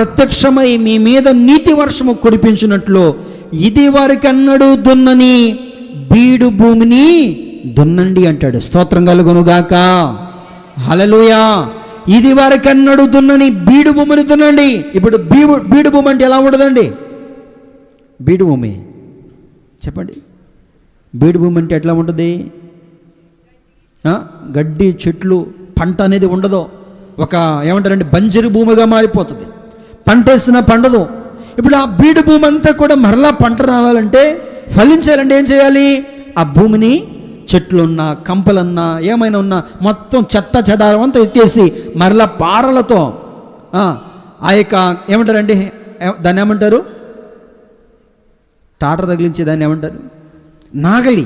ప్రత్యక్షమై మీ మీద నీతి వర్షము కురిపించినట్లు ఇది వారికన్నడు దున్నని బీడు భూమిని దున్నండి అంటాడు. స్తోత్రం కలుగునుగాక. హలలుయా ఇది వారికన్నడు దున్నని బీడు భూమిని దున్నండి. ఇప్పుడు బీడు బీడు భూమి అంటే ఎలా ఉండదండి? బీడు భూమి. చెప్పండి. బీడు భూమి అంటే ఎట్లా ఉంటుంది? గడ్డి చెట్లు పంట అనేది ఉండదు. ఒక ఏమంటారండి? బంజరు భూమిగా మారిపోతుంది. పంట వేసినా పండదు. ఇప్పుడు ఆ బీడు భూమి అంతా కూడా మరలా పంట రావాలంటే ఫలించాలంటే ఏం చేయాలి? ఆ భూమిని చెట్లున్నా కంపలన్నా ఏమైనా ఉన్నా మొత్తం చెత్త చెదారం అంతా ఎత్తేసి మరలా పారలతో ఆ, యొక్క ఏమంటారండి? దాన్ని ఏమంటారు? టాటర్ తగిలించే దాన్ని ఏమంటారు? నాగలి.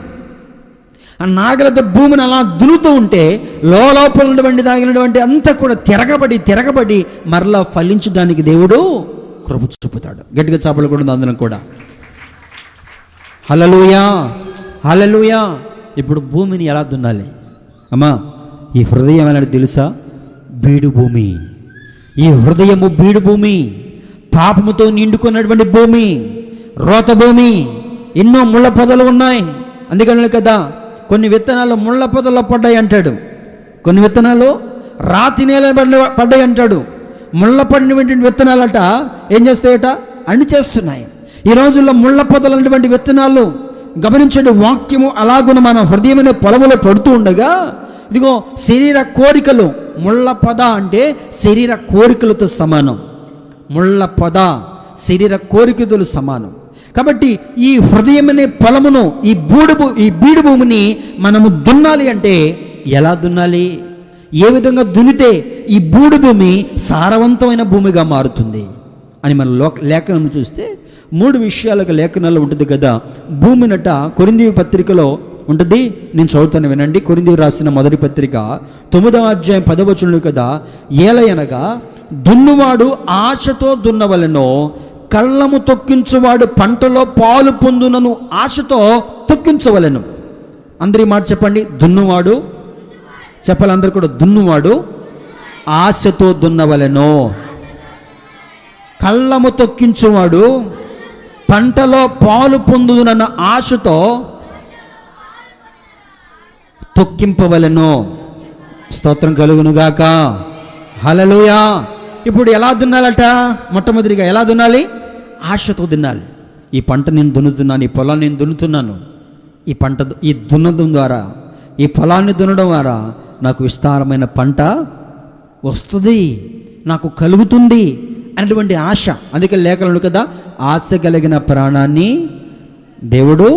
ఆ నాగలతో భూమిని అలా దున్నుతూ ఉంటే లోపల ఉన్నటువంటి దాగినటువంటి అంతా కూడా తిరగబడి తిరగబడి మరలా ఫలించడానికి దేవుడు కృప చూపుతాడు. గట్టిగా చేపలు కూడా ఉంది అందరం కూడా. హలలుయా హలలుయా ఇప్పుడు భూమిని ఎలా దున్నాలి? అమ్మా ఈ హృదయం అనేది తెలుసా? బీడు భూమి. ఈ హృదయము బీడు భూమి. పాపముతో నిండుకున్నటువంటి భూమి. రోత భూమి. ఎన్నో ముళ్ళ పొదలు ఉన్నాయి. అందుకని కదా కొన్ని విత్తనాలు ముళ్ళ పొదల్లో పడ్డాయి అంటాడు. కొన్ని విత్తనాలు రాతి నేల పడ్డ- పడ్డాయి అంటాడు. ముళ్ళ పడినటువంటి విత్తనాలట ఏం చేస్తాయట? అణిచేస్తున్నాయి ఈ రోజుల్లో ముళ్ళ పొదలైనటువంటి విత్తనాలు గమనించండి వాక్యము అలాగున మన హృదయమైన పొలములో పడుతూ ఉండగా ఇదిగో శరీర కోరికలు ముళ్ళ పొద అంటే శరీర కోరికలతో సమానం. ముళ్ళ పొద శరీర కోరికలు సమానం. కాబట్టి ఈ హృదయం అనే పొలమును ఈ బూడు ఈ బీడు భూమిని మనము దున్నాలి అంటే ఎలా దున్నాలి? ఏ విధంగా దున్నితే ఈ బూడు భూమి సారవంతమైన భూమిగా మారుతుంది? అని మన లోక లేఖనం చూస్తే మూడు విషయాలకు లేఖనాల్లో ఉంటుంది కదా. భూమినట కొరింది పత్రికలో ఉంటుంది. నేను చదువుతాను వినండి. కొరింది రాసిన మొదటి పత్రిక తొమ్మిదవ అధ్యాయం పదవచనంలో కదా ఏలయనగా దున్నువాడు ఆశతో దున్నవలెనో కళ్ళము తొక్కించువాడు పంటలో పాలు పొందునను ఆశతో తొక్కించవలెను. అందరి మాట చెప్పండి దున్నువాడు చెప్పాలి అందరు కూడా దున్నువాడు ఆశతో దున్నవలను. కళ్ళము తొక్కించువాడు పంటలో పాలు పొందునన్న ఆశతో తొక్కింపవలెను. స్తోత్రం కలుగునుగాక. హలలుయా ఇప్పుడు ఎలా దున్నాలట? మొట్టమొదటిగా ఎలా దున్నాలి? ఆశతో దున్నాలి. ఈ పంట నేను దున్నుతున్నాను ఈ పొలాన్ని నేను దున్నుతున్నాను. ఈ పంట ఈ దున్నడం ద్వారా ఈ పొలాన్ని దున్నడం ద్వారా నాకు విస్తారమైన పంట వస్తుంది నాకు కలుగుతుంది అనేటువంటి ఆశ. అందుకే లేఖలను కదా ఆశ కలిగిన ప్రాణాన్ని దేవుడు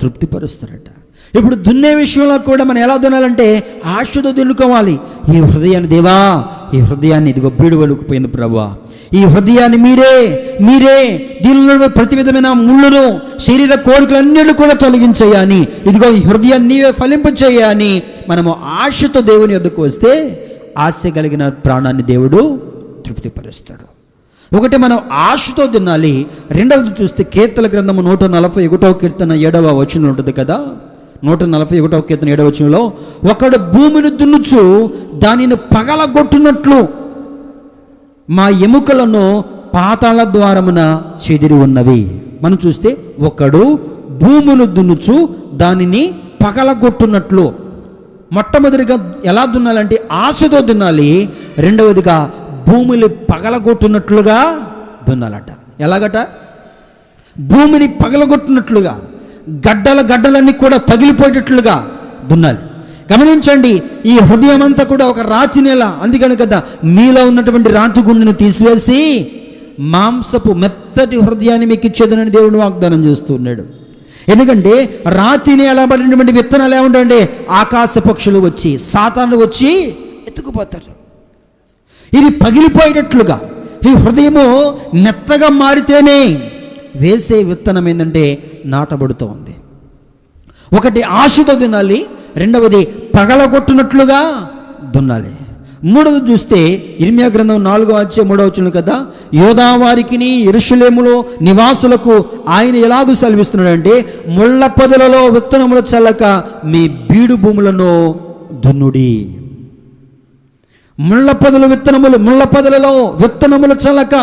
తృప్తిపరుస్తారట. ఇప్పుడు దున్నే విషయంలో కూడా మనం ఎలా దున్నాలంటే ఆశతో దున్నుకోవాలి. ఈ హృదయాన్ని దేవా ఈ హృదయాన్ని ఇదిగో బీడు వలుకుపోయింది ప్రభా ఈ హృదయాన్ని మీరే మీరే దీనిలో ప్రతి విధమైన ముళ్ళును శరీర కోరికలన్నిటి కూడా తొలగించేయని ఇదిగో ఈ హృదయాన్ని నీవే ఫలింపచేయని మనము ఆశతో దేవుని వద్దకు వస్తే ఆశ కలిగిన ప్రాణాన్ని దేవుడు తృప్తిపరుస్తాడు. ఒకటి మనం ఆశతో తినాలి రెండవది చూస్తే కీర్తల గ్రంథము నూట నలభై ఒకటవ కీర్తన ఏడవ వచ్చిన ఉంటుంది కదా? నూట నలభై ఒకటో కీర్తన ఏడవ ఒకడు భూమిని దున్నుచు దానిని పగలగొట్టినట్లు మా ఎముకలను పాతాల ద్వారమున చెదిరి ఉన్నవి. మనం చూస్తే ఒకడు భూమును దున్నుచు దానిని పగలగొట్టున్నట్లు మొట్టమొదటిగా ఎలా దున్నాలంటే ఆశతో దున్నాలి. రెండవదిగా భూమిని పగలగొట్టున్నట్లుగా దున్నాలట. ఎలాగట? భూమిని పగలగొట్టినట్లుగా. గడ్డల గడ్డలన్నీ కూడా పగిలిపోయేటట్లుగా దున్నాలి. గమనించండి ఈ హృదయం అంతా కూడా ఒక రాతి నేల. అందుకని కదా మీలో ఉన్నటువంటి రాతి గుండెను తీసివేసి మాంసపు మెత్తటి హృదయాన్ని మీకు ఇచ్చేదనని దేవుడు వాగ్దానం చేస్తూ ఉన్నాడు. ఎందుకంటే రాతి నేల పడినటువంటి విత్తనాలు ఏముంటాయంటే ఆకాశ పక్షులు వచ్చి సాతాను వచ్చి ఎత్తుకుపోతారు. ఇది పగిలిపోయేటట్లుగా. ఈ హృదయము మెత్తగా మారితేనే వేసే విత్తనం ఏంటంటే నాటబడుతూ ఉంది ఒకటి ఆశతో దున్నాలి రెండవది పగలగొట్టునట్లుగా దున్నాలి. మూడవది చూస్తే ఇర్మియా గ్రంథం నాలుగో వచ్చే మూడవ వచ్చిన కదా యోధావారికిని ఇరుషులేములో నివాసులకు ఆయన ఎలాగూ సెలవిస్తున్నాడంటే ముళ్ళ పొదలలో విత్తనములు చల్లక మీ బీడు భూములను దున్నుడి. ముళ్ళ పొదలు విత్తనములు ముళ్ళ పొదలలో విత్తనములు చల్లక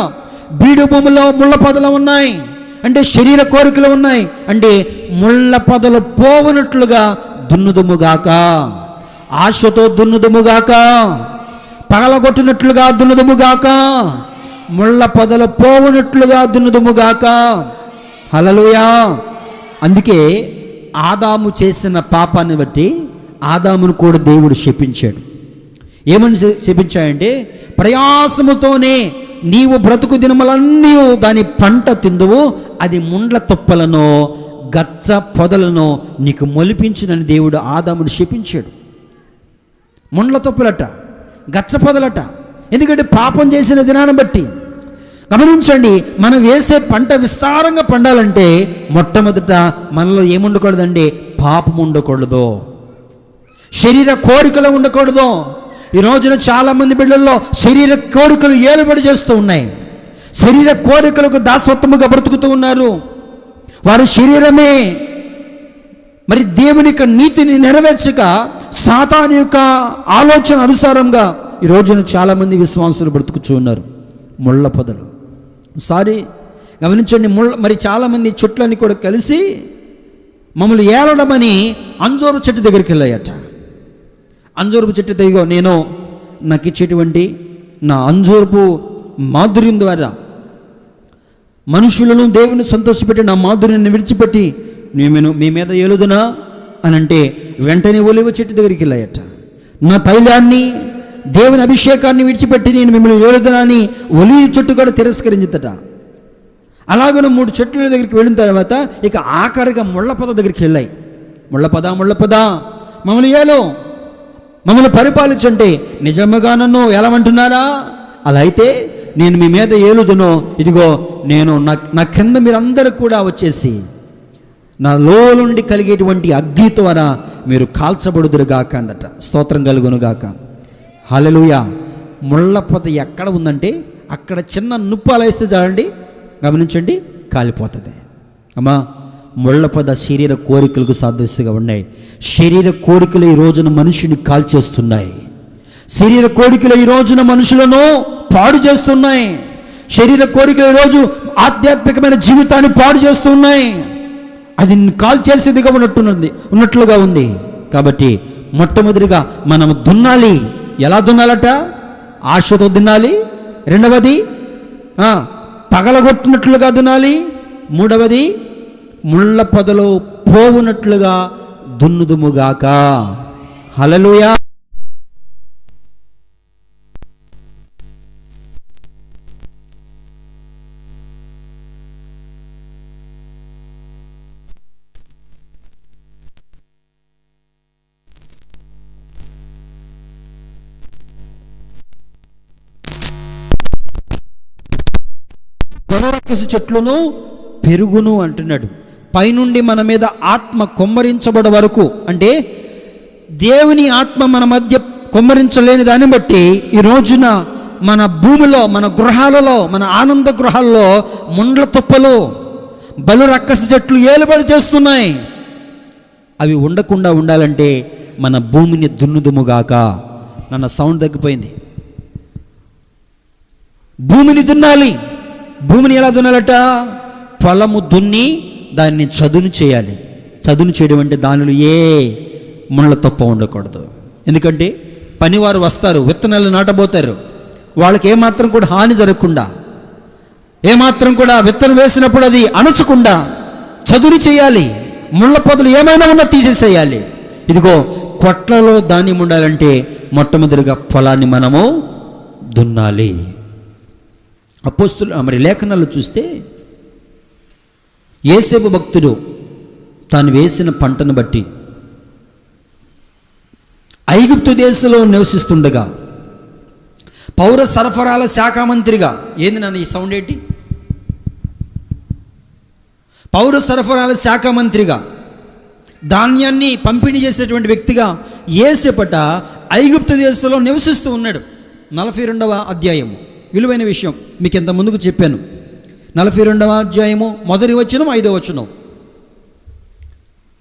బీడు భూమిలో ముళ్ళ పొదలు ఉన్నాయి. అంటే శరీర కోరికలు ఉన్నాయి. అంటే ముళ్ళ పొదలు పోవునట్లుగా దున్నుదుముగాక. ఆశతో దున్నుదుముగాక. పగలగొట్టినట్లుగా దున్నుదుముగాక. ముళ్ళ పొదలు పోవునట్లుగా దున్నుదుముగాక. హలలుయా అందుకే ఆదాము చేసిన పాపాన్ని బట్టి ఆదామును కూడా దేవుడు శపించాడు. ఏమని శ- శపించాయంటే ప్రయాసముతోనే నీవు బ్రతుకు దినములన్నీ దాని పంట తిందువు అది ముండ్ల తొప్పలను గచ్చ పొదలను నీకు మొలిపించినని దేవుడు ఆదామును శపించాడు. ముండ్ల తొప్పులట గచ్చ పొదలట. ఎందుకంటే పాపం చేసిన దినాన్ని బట్టి. గమనించండి మనం వేసే పంట విస్తారంగా పండాలంటే మొట్టమొదట మనలో ఏముండకూడదండి? పాపం ఉండకూడదు. శరీర కోరికలు ఉండకూడదు. ఈ రోజున చాలామంది బిడ్డల్లో శరీర కోరికలు ఏలుబడి చేస్తూ ఉన్నాయి. శరీర కోరికలకు దాసత్వముగా బ్రతుకుతూ ఉన్నారు. వారి శరీరమే మరి దేవుని యొక్క నీతిని నెరవేర్చక సాతాను యొక్క ఆలోచన అనుసారంగా ఈ రోజున చాలామంది విశ్వాసులు బ్రతుకుచూ ఉన్నారు. ముళ్ళ పొదలు. సారీ గమనించండి ముళ్ళ మరి చాలామంది చెట్లని కూడా కలిసి మమ్మల్ని ఏలడమని అంజోరు చెట్టు దగ్గరికి వెళ్ళాయట. అంజూరపు చెట్టు తెగో నేను నాకు ఇచ్చేటువంటి నా అంజూరపు మాధుర్యం ద్వారా మనుషులను దేవుని సంతోషపెట్టి నా మాధుర్యాన్ని విడిచిపెట్టి నేను మీ మీద ఏలుదునా అని అంటే వెంటనే ఒలివ చెట్టు దగ్గరికి వెళ్ళాయట. నా తైలాన్ని దేవుని అభిషేకాన్ని విడిచిపెట్టి నేను మిమ్మల్ని ఏలుదునా అని ఒలి చెట్టు కూడా తిరస్కరించుతట. అలాగనే మూడు చెట్ల దగ్గరికి వెళ్ళిన తర్వాత ఇక ఆఖరిగా ముళ్ళపద దగ్గరికి వెళ్ళాయి. ముళ్ళపద ముళ్ళపద మమ్మల్ని ఏలో. మమ్మల్ని పరిపాలించంటే నిజముగా నన్ను ఎలామంటున్నారా అలా అయితే నేను మీ మీద ఏలుదునో? ఇదిగో నేను నా నా కింద మీరందరూ కూడా వచ్చేసి నా లోలుండి కలిగేటువంటి అగ్ని ద్వారా మీరు కాల్చబడుదురుగాక అందట. స్తోత్రం కలుగునుగాక. హల్లెలూయా. ముళ్ళ పొద ఎక్కడ ఉందంటే అక్కడ చిన్న నుప్పు అలా వేస్తే చాలండి. గమనించండి కాలిపోతుంది. అమ్మా ముళ్ళపద శరీర కోరికలకు సాదృశ్యంగా ఉన్నాయి. శరీర కోరికలు ఈ రోజున మనుషుని కాల్చేస్తున్నాయి శరీర కోరికలు ఈ రోజున మనుషులను పాడు చేస్తున్నాయి. శరీర కోరికలు ఈరోజు ఆధ్యాత్మికమైన జీవితాన్ని పాడు చేస్తున్నాయి. అది కాల్ చేసేదిగా ఉన్నట్టున్నది ఉన్నట్లుగా ఉంది. కాబట్టి మొట్టమొదటిగా మనం దున్నాలి. ఎలా దున్నాలట? ఆశతో దున్నాలి. రెండవది పగలగొట్టినట్లుగా దున్నాలి. మూడవది ముళ్ళ పొదలో పోవునట్లుగా దున్నుదుముగాక. హలలుయా చెట్లును పెరుగును అంటున్నాడు. పైనుండి మన మీద ఆత్మ కొమ్మరించబడ వరకు అంటే దేవుని ఆత్మ మన మధ్య కొమ్మరించలేని దాన్ని బట్టి ఈ రోజున మన భూమిలో మన గృహాలలో మన ఆనంద గృహాల్లో ముండ్ల తుప్పలు బలురక్కసి చెట్లు ఏలుబడి చేస్తున్నాయి. అవి ఉండకుండా ఉండాలంటే మన భూమిని దున్నుదుముగాక. నన్న సౌండ్ తగ్గిపోయింది. భూమిని దున్నాలి. భూమిని ఎలా దున్నాలట? పొలము దున్ని దాన్ని చదును చేయాలి. చదును చేయడం అంటే దానిలో ఏ ముళ్ళ తప్ప ఉండకూడదు. ఎందుకంటే పనివారు వస్తారు విత్తనాలు నాటబోతారు. వాళ్ళకి ఏమాత్రం కూడా హాని జరగకుండా ఏమాత్రం కూడా విత్తనం వేసినప్పుడు అది అణచకుండా చదును చేయాలి. ముళ్ళ పొదలు ఏమైనా ఉన్నా తీసేసేయాలి. ఇదిగో కొట్లలో ధాన్యం ఉండాలంటే మొట్టమొదటిగా పొలాన్ని మనము దున్నాలి. అపోస్తులు మరి లేఖనాలు చూస్తే ఏసేపు భక్తుడు తాను వేసిన పంటను బట్టి ఐగుప్తు దేశంలో నివసిస్తుండగా పౌర సరఫరాల శాఖ మంత్రిగా ఏంది నన్ను ఈ సౌండ్ ఏంటి? పౌర సరఫరాల శాఖ మంత్రిగా ధాన్యాన్ని పంపిణీ చేసేటువంటి వ్యక్తిగా ఏసేపట ఐగుప్తు దేశంలో నివసిస్తూ ఉన్నాడు. నలభై రెండవ అధ్యాయం విలువైన విషయం మీకు ఇంత ముందుకు చెప్పాను. నలభై రెండవ అధ్యాయము మొదటి వచనం ఐదవ వచనం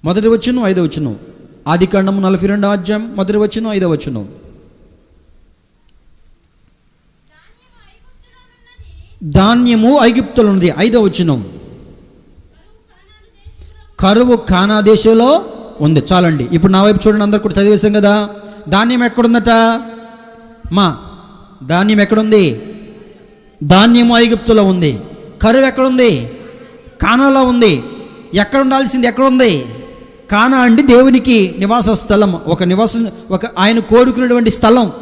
మొదటి వచ్చును ఐదవ వచనం ఆది కాండము నలభై రెండవ అధ్యాయం మొదటి వచ్చును ఐదవ వచనం ధాన్యము ఐగుప్తులున్నది ఐదవ వచనం కరువు కానా దేశంలో ఉంది. చాలండి. ఇప్పుడు నా వైపు చూడండి అందరు కూడా చదివేశాం కదా. ధాన్యం ఎక్కడుందట? మా ధాన్యం ఎక్కడుంది? ధాన్యము ఐగుప్తులో ఉంది. కరువు ఎక్కడుంది? కానాలో ఉంది. ఎక్కడ ఉండాల్సింది ఎక్కడుంది? కానా అంటే దేవునికి నివాస స్థలం. ఒక నివాసం ఒక ఆయన కోరుకున్నటువంటి స్థలం.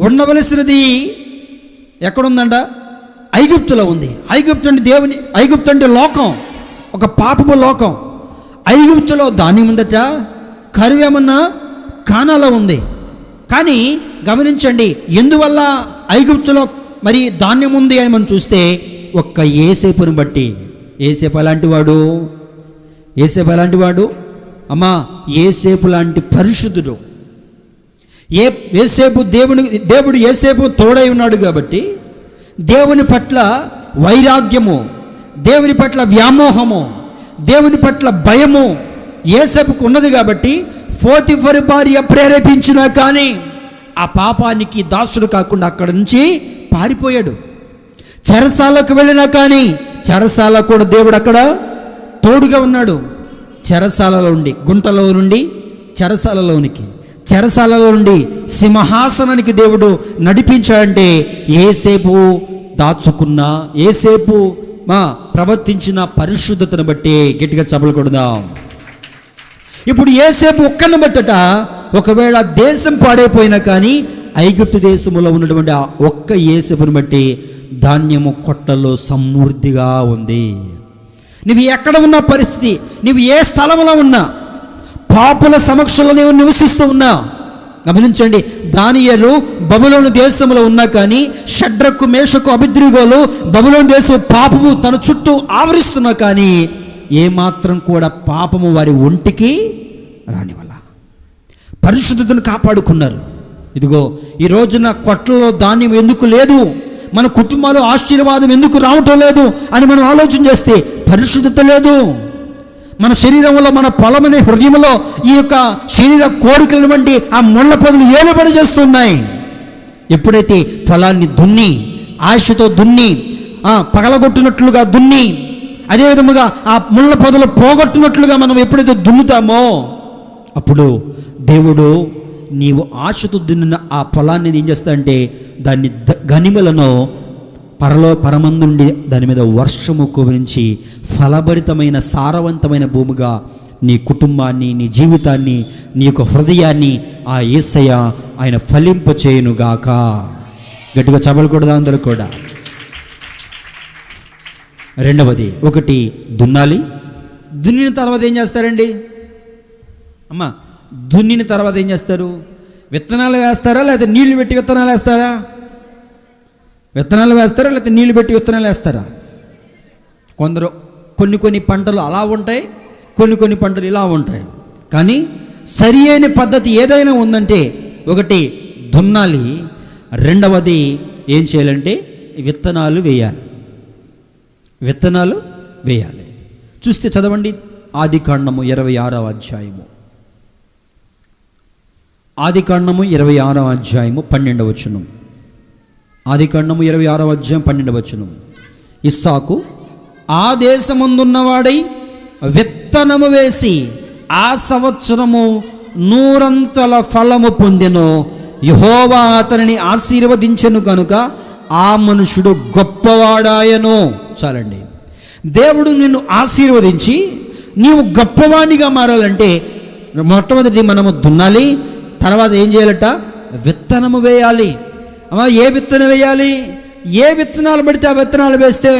ఉండవలసినది ఎక్కడుందంట? ఐగుప్తులో ఉంది. ఐగుప్తు అంటే దేవుని ఐగుప్తు అంటే లోకం. ఒక పాపపు లోకం. ఐగుప్తులో ధాన్యం ఉందట కరువు ఏమన్నా కానాలో ఉంది. కానీ గమనించండి ఎందువల్ల ఐగుప్తులో మరి ధాన్యం ఉంది అని మనం చూస్తే ఒక్క ఏసేపుని బట్టి. ఏసేపు అలాంటి వాడు? ఏసేపు అలాంటి వాడు? అమ్మా ఏసేపు లాంటి పరిశుద్ధుడు. ఏ ఏసేపు దేవుని దేవుడు ఏసేపు తోడై ఉన్నాడు కాబట్టి దేవుని పట్ల వైరాగ్యము దేవుని పట్ల వ్యామోహము దేవుని పట్ల భయము ఏసేపుకు ఉన్నది కాబట్టి ఫోతిఫరి భార్య ప్రేరేపించినా కానీ ఆ పాపానికి దాసుడు కాకుండా అక్కడ నుంచి పారిపోయాడు. చెరసాలకు వెళ్ళినా కానీ చెరసాల కూడా దేవుడు అక్కడ తోడుగా ఉన్నాడు. చెరసాలలో ఉండి గుంటలో నుండి చెరసాలలోనికి చెరసాలలో నుండి సింహాసనానికి దేవుడు నడిపించాడంటే ఏసేపు దాచుకున్న ఏసేపు మా ప్రవర్తించిన పరిశుద్ధతను బట్టి గట్టిగా చపలు కొడదాం. ఇప్పుడు ఏసేపు ఒక్కని బట్టట ఒకవేళ దేశం పాడైపోయినా కానీ ఐగుప్తు దేశంలో ఉన్నటువంటి ఆ ఒక్క ఏసేపుని బట్టి ధాన్యము కొట్టలో సమృద్ధిగా ఉంది. నువ్వు ఎక్కడ ఉన్న పరిస్థితి నువ్వు ఏ స్థలంలో ఉన్నా పాపుల సమక్షంలో నువ్వు నివసిస్తూ ఉన్నా గమనించండి దానియలు బబులోని దేశంలో ఉన్నా కానీ షడ్రకు మేషకు అభిద్రిగోలు బబులోని దేశం పాపము తన చుట్టూ ఆవరిస్తున్నా కానీ ఏమాత్రం కూడా పాపము వారి ఒంటికి రానివల్ల పరిశుద్ధతను కాపాడుకున్నారు. ఇదిగో ఈ రోజున కొట్లలో ధాన్యం ఎందుకు లేదు? మన కుటుంబాలు ఆశీర్వాదం ఎందుకు రావటం లేదు అని మనం ఆలోచన చేస్తే పరిశుద్ధత లేదు. మన శరీరంలో మన పొలమనే హృదయంలో ఈ యొక్క శరీర కోరికలను వంటి ఆ ముళ్ళ పొదలు ఏలుబడి చేస్తున్నాయి. ఎప్పుడైతే పొలాన్ని దున్ని ఆశతో దున్ని పగలగొట్టినట్లుగా దున్ని అదే విధముగా ఆ ముళ్ళ పొదలు పోగొట్టినట్లుగా మనం ఎప్పుడైతే దున్నుతామో అప్పుడు దేవుడు నీవు ఆశతో దున్నిన ఆ పొలాన్ని ఏం చేస్తాడంటే దాన్ని గనిమలను పరలో పరమందు నుండి దాని మీద వర్షము కురించి ఫలభరితమైన సారవంతమైన భూమిగా నీ కుటుంబాన్ని నీ జీవితాన్ని నీ యొక్క హృదయాన్ని ఆ ఏసయ్య ఆయన ఫలింపచేయునుగాక గట్టిగా చవలకూడదా అందరూ కూడా? రెండవది ఒకటి దున్నాలి. దున్నిన తర్వాత ఏం చేస్తారండి? అమ్మా దున్నిన తర్వాత ఏం చేస్తారు? విత్తనాలు వేస్తారా? లేకపోతే నీళ్ళు పెట్టి విత్తనాలు వేస్తారా? విత్తనాలు వేస్తారా? లేకపోతే నీళ్ళు పెట్టి విత్తనాలు వేస్తారా? కొందరు కొన్ని కొన్ని పంటలు అలా ఉంటాయి కొన్ని కొన్ని పంటలు ఇలా ఉంటాయి. కానీ సరి అయిన పద్ధతి ఏదైనా ఉందంటే ఒకటి దున్నాలి రెండవది ఏం చేయాలంటే విత్తనాలు వేయాలి. విత్తనాలు వేయాలి. చూస్తే చదవండి. ఆది కాండము ఇరవై ఆరవ అధ్యాయము. ఆది కాండము ఇరవై ఆరవ అధ్యాయము పన్నెండవ వచనం. ఆది కాండము ఇరవై ఆరవ అధ్యాయం పన్నెండవ వచనం. ఇస్సాకు ఆ దేశముందున్నవాడై విత్తనము వేసి ఆ సంవత్సరము నూరంతల ఫలము పొందెను. యహోవా అతనిని ఆశీర్వదించెను కనుక ఆ మనుషుడు గొప్పవాడాయను. చాలండి. దేవుడు నిన్ను ఆశీర్వదించి నీవు గొప్పవాడిగా మారాలంటే మొట్టమొదటి మనము దున్నాలి తర్వాత ఏం చేయాలట? విత్తనము వేయాలి. అమ్మా ఏ విత్తనం వేయాలి? ఏ విత్తనాలు పడితే ఆ విత్తనాలు వేస్తే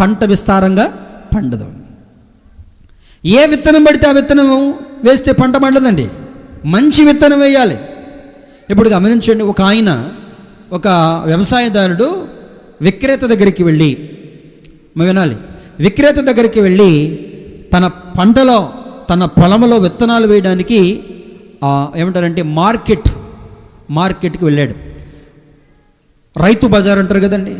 పంట విస్తారంగా పండదు. ఏ విత్తనం పడితే ఆ విత్తనం వేస్తే పంట పండదండి? మంచి విత్తనం వేయాలి. ఇప్పుడు గమనించండి ఒక ఆయన ఒక వ్యవసాయదారుడు విక్రేత దగ్గరికి వెళ్ళి వినాలి. విక్రేత దగ్గరికి వెళ్ళి తన పంటలో తన పొలంలో విత్తనాలు వేయడానికి ఏమంటారంటే మార్కెట్ మార్కెట్కి వెళ్ళాడు. రైతు బజార్ అంటారు కదండి.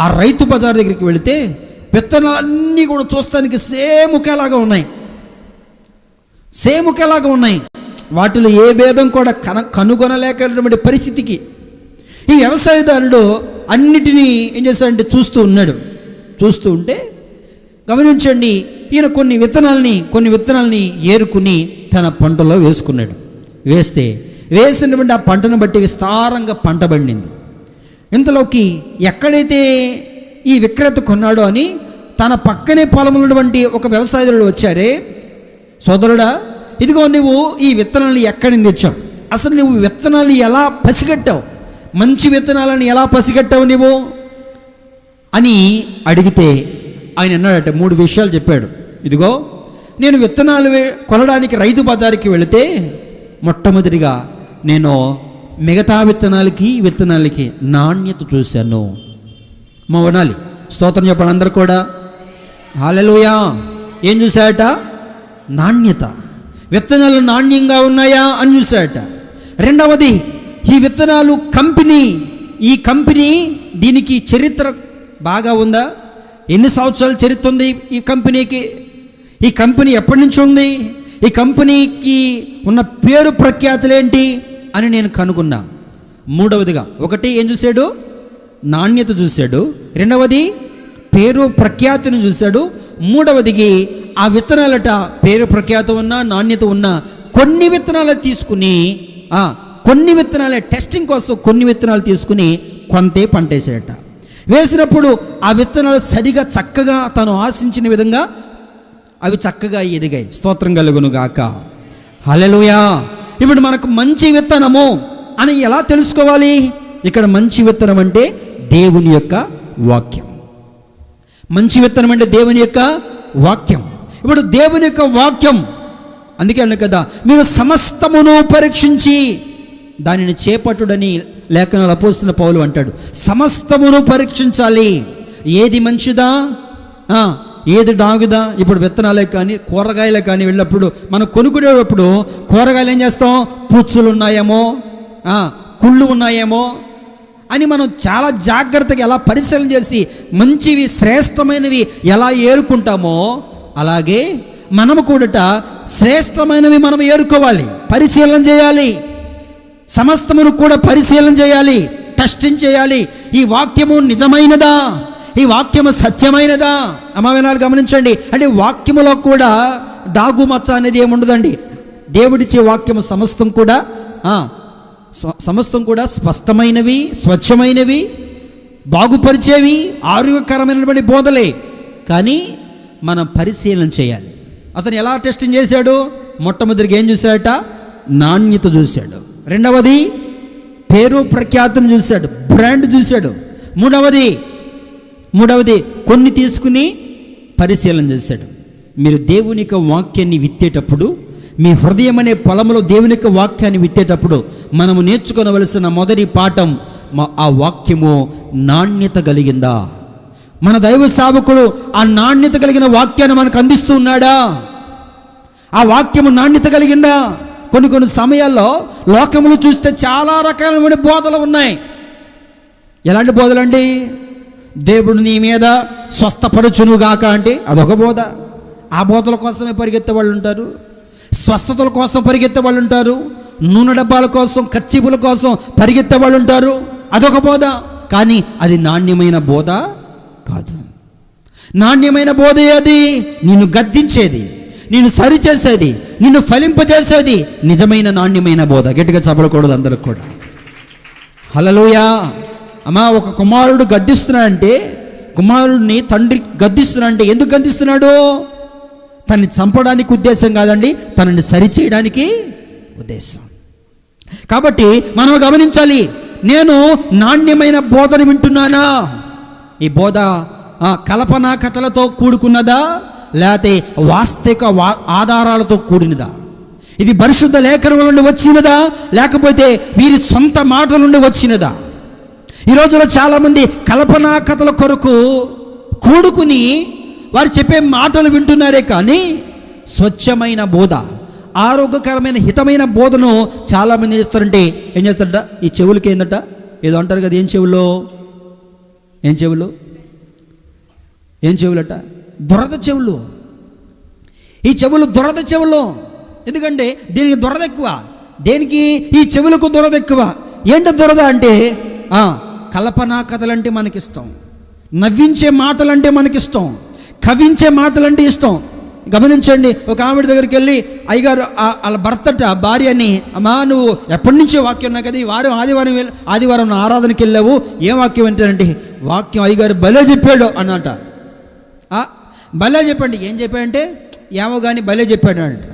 ఆ రైతు బజార్ దగ్గరికి వెళితే విత్తనాలన్నీ కూడా చూస్తానికి సేమ్ ఒకేలాగా ఉన్నాయి. సేమ్ ఒకేలాగా ఉన్నాయి. వాటిలో ఏ భేదం కూడా కన కనుగొనలేకటువంటి పరిస్థితికి ఈ వ్యవసాయదారుడు అన్నిటినీ ఏం చేశాడంటే చూస్తూ ఉన్నాడు. చూస్తూ ఉంటే గమనించండి ఈయన కొన్ని విత్తనాలని కొన్ని విత్తనాలని ఏరుకుని తన పంటలో వేసుకున్నాడు. వేస్తే వేసినటువంటి ఆ పంటను బట్టి విస్తారంగా పంట పండింది. ఇంతలోకి ఎక్కడైతే ఈ విక్రేత కొన్నాడో అని తన పక్కనే పొలం ఉన్నటువంటి ఒక వ్యవసాయదారుడు వచ్చారే సోదరుడా ఇదిగో నువ్వు ఈ విత్తనాలు ఎక్కడి నుంచి తెచ్చావు? అసలు నువ్వు విత్తనాలు ఎలా పసిగట్టావు? మంచి విత్తనాలను ఎలా పసిగట్టావు నువ్వు అని అడిగితే ఆయన అన్నాడట మూడు విషయాలు చెప్పాడు. ఇదిగో నేను విత్తనాలు కొనడానికి రైతు బజారుకి వెళితే మొట్టమొదటిగా నేను మిగతా విత్తనాలకి విత్తనాలకి నాణ్యత చూశాను. మా వనాలి. స్తోత్రం చెప్పండి అందరు కూడా. హాలలోయా ఏం చూశాడట నాణ్యత. విత్తనాలు నాణ్యంగా ఉన్నాయా అని చూసాయట రెండవది ఈ విత్తనాలు కంపెనీ ఈ కంపెనీ దీనికి చరిత్ర బాగా ఉందా? ఎన్ని సంవత్సరాల చరిత్ర ఉంది ఈ కంపెనీకి? ఈ కంపెనీ ఎప్పటి నుంచి ఉంది? ఈ కంపెనీకి ఉన్న పేరు ప్రఖ్యాతులేంటి అని నేను కనుగొన్నా. మూడవదిగా ఒకటి ఏం చూశాడు? నాణ్యత చూశాడు. రెండవది పేరు ప్రఖ్యాతిని చూశాడు. మూడవదికి ఆ విత్తనాలట పేరు ప్రఖ్యాత ఉన్న నాణ్యత ఉన్న కొన్ని విత్తనాలు తీసుకుని కొన్ని విత్తనాలే టెస్టింగ్ కోసం కొన్ని విత్తనాలు తీసుకుని కొంతే పంటేసాడట వేసినప్పుడు ఆ విత్తనాలు సరిగా చక్కగా తను ఆశించిన విధంగా అవి చక్కగా ఎదిగాయి. స్తోత్రం కలుగును గాక. హల్లెలూయా. ఇప్పుడు మనకు మంచి విత్తనము అని ఎలా తెలుసుకోవాలి? ఇక్కడ మంచి విత్తనం అంటే దేవుని యొక్క వాక్యం. మంచి విత్తనం అంటే దేవుని యొక్క వాక్యం. ఇప్పుడు దేవుని యొక్క వాక్యం. అందుకే అన్న కదా మీరు సమస్తమును పరీక్షించి దానిని చేపట్టుడని లేఖనాలు అపోస్తున్న పౌలు అంటాడు. సమస్తమును పరీక్షించాలి. ఏది మంచిదా? ఏది డాగుదా? ఇప్పుడు విత్తనాలే కానీ కూరగాయలే కానీ వెళ్ళినప్పుడు మనం కొనుక్కునేటప్పుడు కూరగాయలు ఏం చేస్తాం? పుచ్చులు ఉన్నాయేమో కుళ్ళు ఉన్నాయేమో అని మనం చాలా జాగ్రత్తగా ఎలా పరిశీలన చేసి మంచివి శ్రేష్టమైనవి ఎలా ఏరుకుంటామో అలాగే మనము కూడా శ్రేష్టమైనవి మనం ఏరుకోవాలి పరిశీలన చేయాలి. సమస్తమును కూడా పరిశీలన చేయాలి టెస్టింగ్ చేయాలి. ఈ వాక్యము నిజమైనదా? ఈ వాక్యము సత్యమైనదా? అమ్మ గమనించండి. అంటే వాక్యములో కూడా డాగు మచ్చ అనేది ఏముండదండి? దేవుడిచ్చే వాక్యము సమస్తం కూడా సమస్తం కూడా స్పష్టమైనవి స్వచ్ఛమైనవి బాగుపరిచేవి ఆరోగ్యకరమైనటువంటి బోధలే. కానీ మనం పరిశీలన చేయాలి. అతను ఎలా టెస్టింగ్ చేశాడు? మొట్టమొదటిగా ఏం చూశాడట? నాణ్యత చూశాడు. రెండవది పేరు ప్రఖ్యాతను చూశాడు. బ్రాండ్ చూశాడు. మూడవది మూడవది కొన్ని తీసుకుని పరిశీలన చేశాడు. మీరు దేవుని యొక్క వాక్యాన్ని విత్తేటప్పుడు మీ హృదయం అనే పొలంలో దేవుని యొక్క వాక్యాన్ని విత్తేటప్పుడు మనము నేర్చుకోవలసిన మొదటి పాఠం మా- ఆ వాక్యము నాణ్యత కలిగిందా? మన దైవ సేవకుడు ఆ నాణ్యత కలిగిన వాక్యాన్ని మనకు అందిస్తూ ఉన్నాడా? ఆ వాక్యము నాణ్యత కలిగిందా? కొన్ని కొన్ని సమయాల్లో లోకములు చూస్తే చాలా రకాలైన బోధలు ఉన్నాయి. ఎలాంటి బోధలండి? దేవుడు నీ మీద స్వస్థపరచునుగాక అంటే అదొక బోధ. ఆ బోధల కోసమే పరిగెత్తే వాళ్ళు ఉంటారు. స్వస్థతల కోసం పరిగెత్తే వాళ్ళు ఉంటారు. నూనె డబ్బాల కోసం ఖర్చీపుల కోసం పరిగెత్తే వాళ్ళు ఉంటారు. అదొక బోధ. కానీ అది నాణ్యమైన బోధ కాదు. నాణ్యమైన బోధ అది నిన్ను గద్దించేది నిన్ను సరిచేసేది నిన్ను ఫలింపజేసేది నిజమైన నాణ్యమైన బోధ. గట్టిగా చెప్పకూడదు అందరికి కూడా. హలలోయా అమ్మా ఒక కుమారుడు గద్దిస్తున్నాడంటే కుమారుడిని తండ్రి గద్దిస్తున్నాడంటే ఎందుకు గద్దిస్తున్నాడు? తనని చంపడానికి ఉద్దేశం కాదండి తనని సరిచేయడానికి ఉద్దేశం. కాబట్టి మనం గమనించాలి నేను నాణ్యమైన బోధన వింటున్నానా? ఈ బోధ కల్పనా కథలతో కూడుకున్నదా? లేకపోతే వాస్తవిక వా ఆధారాలతో కూడినదా? ఇది పరిశుద్ధ లేఖనముల నుండి వచ్చినదా? లేకపోతే వీరి సొంత మాటల నుండి వచ్చినదా? ఈ రోజులో చాలామంది కల్పనా కథల కొరకు కూడుకుని వారు చెప్పే మాటలు వింటున్నారే కానీ స్వచ్ఛమైన బోధ ఆరోగ్యకరమైన హితమైన బోధను చాలామంది చేస్తారంటే ఏం చేస్తారట? ఈ చెవులకి ఏందట? ఏదో అంటారు కదా ఏం చెవులో? ఏం చెవులు? ఏం చెవులట? దురద చెవులు. ఈ చెవులు దురద చెవులు. ఎందుకంటే దీనికి దురద ఎక్కువ. దేనికి? ఈ చెవులకు దురద ఎక్కువ. ఏంట దురద అంటే కల్పనా కథలంటే మనకిష్టం. నవ్వించే మాటలంటే మనకిష్టం. కవించే మాటలంటే ఇష్టం. గమనించండి ఒక ఆవిడ దగ్గరికి వెళ్ళి అయ్యగారు వాళ్ళ భర్తట భార్యని అమ్మా నువ్వు ఎప్పటి నుంచే వాక్యం ఉన్నా కదా ఈ వారం ఆదివారం ఆదివారం ఆరాధనకి వెళ్ళావు ఏం వాక్యం అంటారంటే వాక్యం అయ్యగారు భలే చెప్పాడు అన్నట భలే చెప్పండి. ఏం చెప్పాడంటే ఏమో కానీ భలే చెప్పాడు అంట.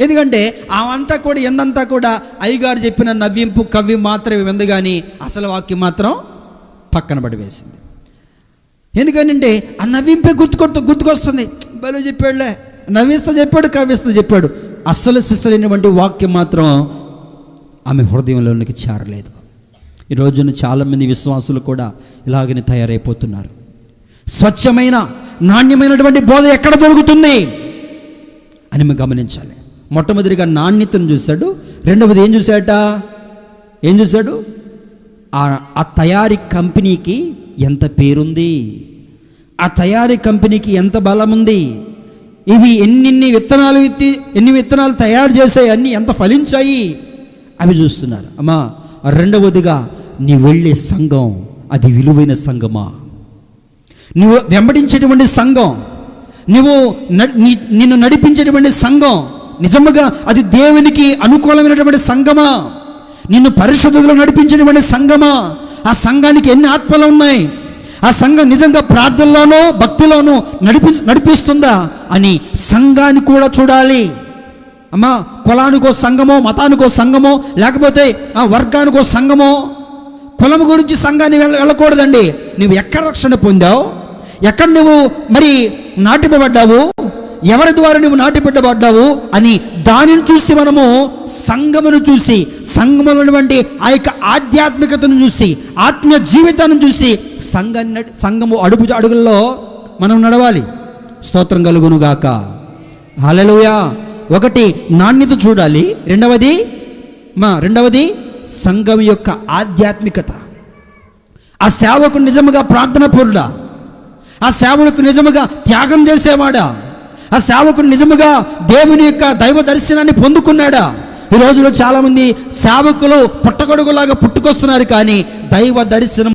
ఎందుకంటే అవంతా కూడా ఎందంతా కూడా అయ్యగారు చెప్పిన నవ్వింపు కవ్వి మాత్రమే ఉంది కానీ అసలు వాక్యం మాత్రం పక్కన పడివేసింది ఎందుకనంటే ఆ నవ్వింపే గుర్తుకొట్టు గుర్తుకొస్తుంది. బలు చెప్పాడులే. నవ్విస్తా చెప్పాడు కవ్విస్తా చెప్పాడు. అస్సలు సిస్సలైనటువంటి వాక్యం మాత్రం ఆమె హృదయంలోనికి చేరలేదు. ఈ రోజున చాలామంది విశ్వాసులు కూడా ఇలాగనే తయారైపోతున్నారు. స్వచ్ఛమైన నాణ్యమైనటువంటి బోధ ఎక్కడ దొరుకుతుంది అని మేము గమనించాలి. మొట్టమొదటిగా నాణ్యతను చూశాడు. రెండవది ఏం చూశాట ఏం చూశాడు? ఆ తయారీ కంపెనీకి ఎంత పేరుంది? ఆ తయారీ కంపెనీకి ఎంత బలం ఉంది ఇవి ఎన్నిన్ని విత్తనాలు విత్తి ఎన్ని విత్తనాలు తయారు చేశాయి? అన్ని ఎంత ఫలించాయి? అవి చూస్తున్నారు. అమ్మా రెండవదిగా నీ వెళ్ళే సంఘం అది విలువైన సంఘమా? నువ్వు వెంబడించేటువంటి సంఘం నువ్వు నిన్ను నడిపించేటువంటి సంఘం నిజముగా అది దేవునికి అనుకూలమైనటువంటి సంఘమా నిన్ను పరిశుద్ధులు నడిపించినటువంటి సంఘమా ఆ సంఘానికి ఎన్ని ఆత్మలు ఉన్నాయి? ఆ సంఘం నిజంగా ప్రార్థనలోనో భక్తిలోనో నడిపి నడిపిస్తుందా? అని సంఘాన్ని కూడా చూడాలి. అమ్మా కులానికో సంఘమో మతానికో సంఘమో లేకపోతే ఆ వర్గానికో సంఘమో? కులం గురించి సంఘాన్ని వెళ్ళ వెళ్ళకూడదండి. నువ్వు ఎక్కడ రక్షణ పొందావు? ఎక్కడ నువ్వు మరి నాటిపబడ్డావు? ఎవరి ద్వారా నువ్వు నాటిపెట్టబడ్డావు అని దానిని చూసి మనము సంగమును చూసి సంఘములో ఆ యొక్క ఆధ్యాత్మికతను చూసి ఆత్మీయ జీవితాన్ని చూసి సంఘాన్ని సంఘము అడుగు అడుగుల్లో మనం నడవాలి. స్తోత్రం కలుగును గాక ఒకటి నాణ్యత చూడాలి. రెండవది మా రెండవది సంఘం యొక్క ఆధ్యాత్మికత. ఆ సేవకు నిజముగా ప్రార్థన పూర్డా ఆ సేవకు నిజముగా త్యాగం చేసేవాడా? ఆ సేవకుడు నిజముగా దేవుని యొక్క దైవ దర్శనాన్ని పొందుకున్నాడా? ఈ రోజులో చాలామంది సేవకులు పుట్టగొడుగులాగా పుట్టుకొస్తున్నారు కానీ దైవ దర్శనం